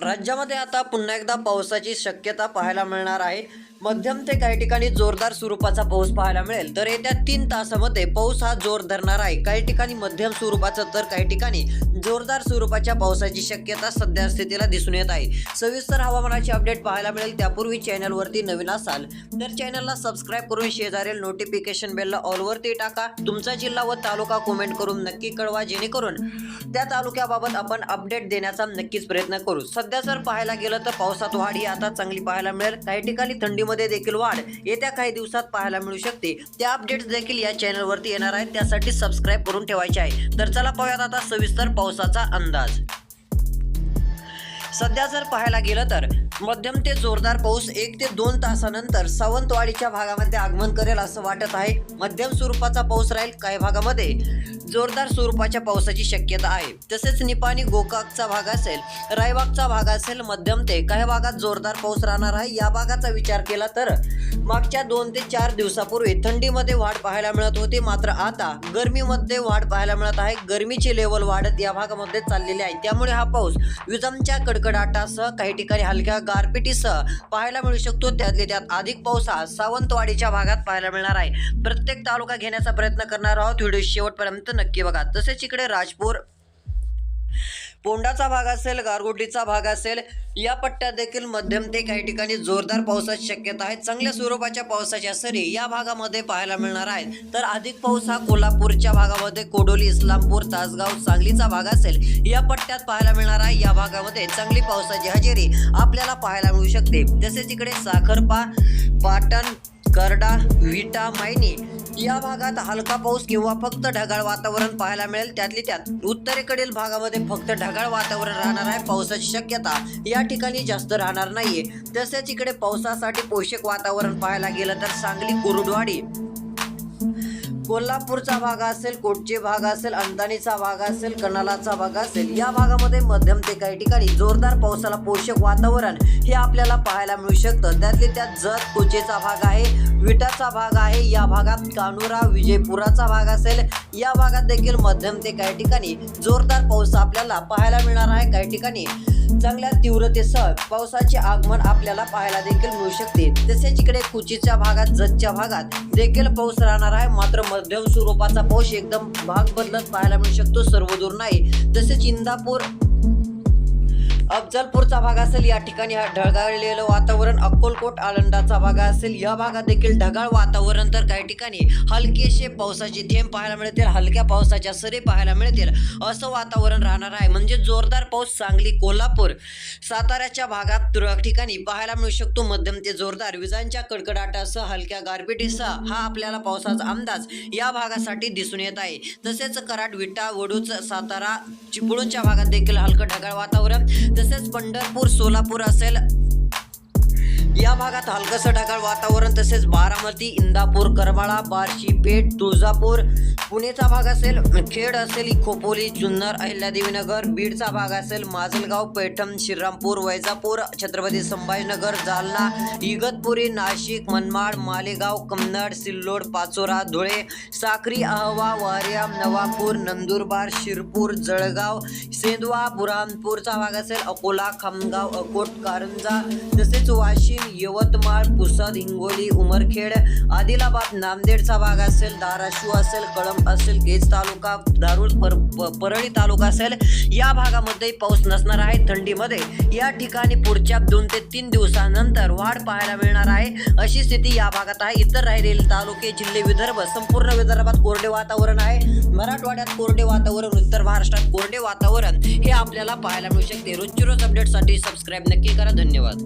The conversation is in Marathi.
राज्यामध्ये आता पुन्हा एकदा पावसाची शक्यता पाहायला मिळणार आहे. मध्यम ते काही ठिकाणी जोरदार स्वरूपाचा पाऊस पाहायला मिळेल. तर येत्या तीन तासामध्ये पाऊस हा जोर धरणार आहे. काही ठिकाणी मध्यम स्वरूपाचा तर काही ठिकाणी जोरदार स्वरूपाच्या पावसाची शक्यता सध्या स्थितीला दिसून येत आहे. सविस्तर हवामानाची अपडेट पाहायला मिळेल. त्यापूर्वी चॅनलवरती नवीन असाल तर चॅनलला सबस्क्राईब करून शेजारील नोटिफिकेशन बेलला ऑलवरती टाका. तुमचा जिल्हा व तालुका कमेंट करून नक्की कळवा जेणेकरून त्या तालुक्याबाबत आपण अपडेट देण्याचा नक्कीच प्रयत्न करू. सध्या जर पाहायला गेलं तर पावसात वाढ ही आता चांगली पाहायला मिळेल. काही ठिकाणी थंडी मध्ये देखील वाढ येत्या काही दिवसात पाहायला मिळू शकते. त्या अपडेट्स देखील या चॅनलवरती येणार आहेत. त्यासाठी सबस्क्राईब करून ठेवायचे आहे. तर चला पाहूयात आता सविस्तर पावसाचा अंदाज. सध्या जर पाहायला गेलं तर मध्यम ते जोरदार पाऊस एक ते दोन तासानंतर सावंतवाडीच्या भागामध्ये आगमन करेल असं वाटत आहे. मध्यम स्वरूपाचा पाऊस राहील काही भागामध्ये. जोरदार स्वरूपाच्या पावसाची शक्यता आहे. तसेच निपाणी गोकाकचा भाग असेल रायबागचा भाग असेल मध्यम ते काही भागात जोरदार पाऊस राहणार आहे. या भागाचा विचार केला तर मागच्या दोन ते चार दिवसापूर्वी थंडीमध्ये वाढ पाहायला मिळत होती. मात्र आता गरमीमध्ये वाढ पाहायला मिळत आहे. गरमीची लेवल वाढत या भागामध्ये चाललेली आहे. त्यामुळे हा पाऊस विजांच्या कडकडाटासह काही ठिकाणी हलक्या गारपिटीसह पाहायला मिळू शकतो. त्यातले त्यात अधिक पाऊस हा सावंतवाडीच्या भागात पाहायला मिळणार आहे. प्रत्येक तालुका घेण्याचा प्रयत्न करणार आहोत. व्हिडिओ शेवटपर्यंत नक्की बघा. तसेच इकडे राजपूर पोंडाचा भाग असेल गारगोटीचा भाग असेल या पट्ट्यात देखील मध्यम ते काही ठिकाणी जोरदार पावसाची शक्यता आहे. चांगल्या स्वरूपाच्या पावसाच्या सरी या भागामध्ये पाहायला मिळणार आहेत. तर अधिक पाऊस हा कोल्हापूरच्या भागामध्ये कोडोली इस्लामपूर तासगाव सांगलीचा भाग असेल या पट्ट्यात पाहायला मिळणार आहे. या भागामध्ये चांगली पावसाची हजेरी आपल्याला पाहायला मिळू शकते. तसेच इकडे साखरपा पाटण करडा विटा मायनी या भागात हलका पाऊस किंवा फक्त ढगाळ वातावरण पाहायला मिळेल. त्यातली त्यात उत्तरेकडील भागामध्ये फक्त ढगाळ वातावरण राहणार आहे. पावसाची शक्यता या ठिकाणी जास्त राहणार नाहीये. तसेच इकडे पावसासाठी पोषक वातावरण पाहायला गेलं तर सांगली कुरुडवाडी कोल्हापूरचा भाग असेल कोटचे भाग असेल अंदानीचा भाग असेल कनालाचा भाग असेल या भागामध्ये मध्यम ते काही ठिकाणी जोरदार पावसाला पोषक वातावरण हे आपल्याला पाहायला मिळू शकतं. त्यातले त्यात जत कोचेचा भाग आहे विटाचा भाग आहे या भागात कानुरा विजयपुराचा भाग असेल. या भागात देखील मध्यम ते काही ठिकाणी जोरदार पाऊस आपल्याला पाहायला मिळणार आहे. काही ठिकाणी चांगल्या तीव्रतेसह पावसाचे आगमन आपल्याला पाहायला देखील मिळू शकते. तसेच इकडे कुचीच्या भागात जतच्या भागात देखील पाऊस राहणार आहे. मात्र देव स्वरूपाचा पौष एकदम भाग बदलत पाहायला मिळू शकतो. सर्वदूर नाही. तसेच इंदापूर अफजलपूरचा भाग असेल या ठिकाणी हा ढगाळलेलं वातावरण अक्कोलकोट आळंदाचा भाग असेल या भागात देखील ढगाळ वातावरण तर काही ठिकाणी. हलकेसे पावसाचे थेंब पाहायला मिळतील हलक्या पावसाच्या सरी पाहायला मिळतील. असं वातावरण राहणार आहे. म्हणजे जोरदार पाऊस सांगली कोल्हापूर साताऱ्याच्या भागात तुरळक ठिकाणी पाहायला मिळू शकतो. मध्यम ते जोरदार विजांच्या कडकडाटासह हलक्या गारपिटीसह हा आपल्याला पावसाचा अंदाज या भागासाठी दिसून येत आहे. तसेच कराड विटा वडूच सातारा चिपळूणच्या भागात देखील हलकं ढगाळ वातावरण. तसेच पंढरपूर सोलापूर असेल. या भागात हलकसं ढगाळ वातावरण तसेच बारामती इंदापूर करमाळा बार्शी पेठ तुळजापूर. पुणेचा भाग असेल खेड असेल खोपोली जुन्नर अहिल्यादेवीनगर. बीडचा भाग असेल माजलगाव पैठण श्रीरामपूर वैजापूर छत्रपती संभाजीनगर जालना इगतपुरी नाशिक मनमाड मालेगाव कन्नड सिल्लोड पाचोरा धुळे साक्री अहवा वार्या नवापूर नंदुरबार शिरपूर जळगाव सेंदवा बुरहानपूरचा भाग असेल अकोला खामगाव अकोट कारंजा तसेच वाशिम यवतमाळ पुसद हिंगोली उमरखेड आदिलाबाद नांदेडचा भाग असेल धाराशिव असेल कळंब असेल केज तालुका दारुळ पर परळी तालुका असेल या भागामध्ये पाऊस नसणार आहे. थंडीमध्ये या ठिकाणी पुढच्या दोन ते तीन दिवसानंतर वाढ पाहायला मिळणार आहे. अशी स्थिती या भागात आहे. इतर राहिलेले तालुके जिल्हे विदर्भ संपूर्ण विदर्भात कोरडे वातावरण आहे. मराठवाड्यात कोरडे वातावरण उत्तर महाराष्ट्रात कोरडे वातावरण हे आपल्याला पाहायला मिळू शकते. रोजची रोज अपडेटसाठी सबस्क्राईब नक्की करा. धन्यवाद.